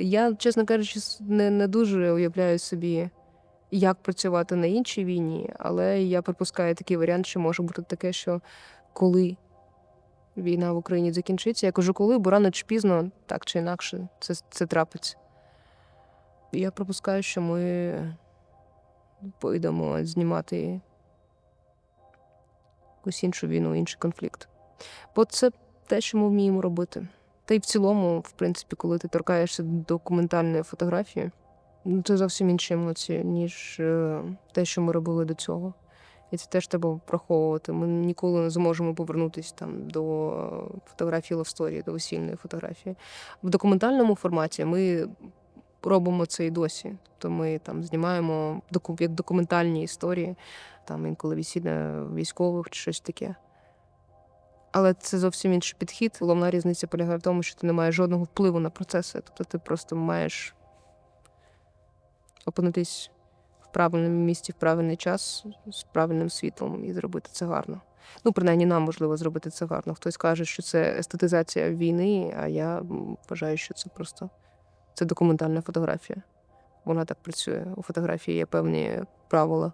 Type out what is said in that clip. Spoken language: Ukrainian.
Я, чесно кажучи, не, не дуже уявляю собі, як працювати на іншій війні, але я припускаю такий варіант, що може бути таке, що коли війна в Україні закінчиться, я кажу, коли, бо рано чи пізно, так чи інакше, це, це трапиться. Я припускаю, що ми поїдемо знімати якусь іншу війну, інший конфлікт. Бо це те, що ми вміємо робити. Та й в цілому, в принципі, коли ти торкаєшся документальної фотографії, ну це зовсім інші емоції, ніж е, те, що ми робили до цього. І це теж треба враховувати. Ми ніколи не зможемо повернутися там до фотографії лавсторії, до весільної фотографії. В документальному форматі ми робимо це і досі. Тобто ми там знімаємо як документальні історії, там інколи весілля військових чи щось таке. Але це зовсім інший підхід. Головна різниця полягає в тому, що ти не маєш жодного впливу на процеси. Тобто ти просто маєш опинитись в правильному місці в правильний час з правильним світлом і зробити це гарно. Ну, принаймні, нам можливо зробити це гарно. Хтось каже, що це естетизація війни, а я вважаю, що це просто це документальна фотографія. Вона так працює. У фотографії є певні правила.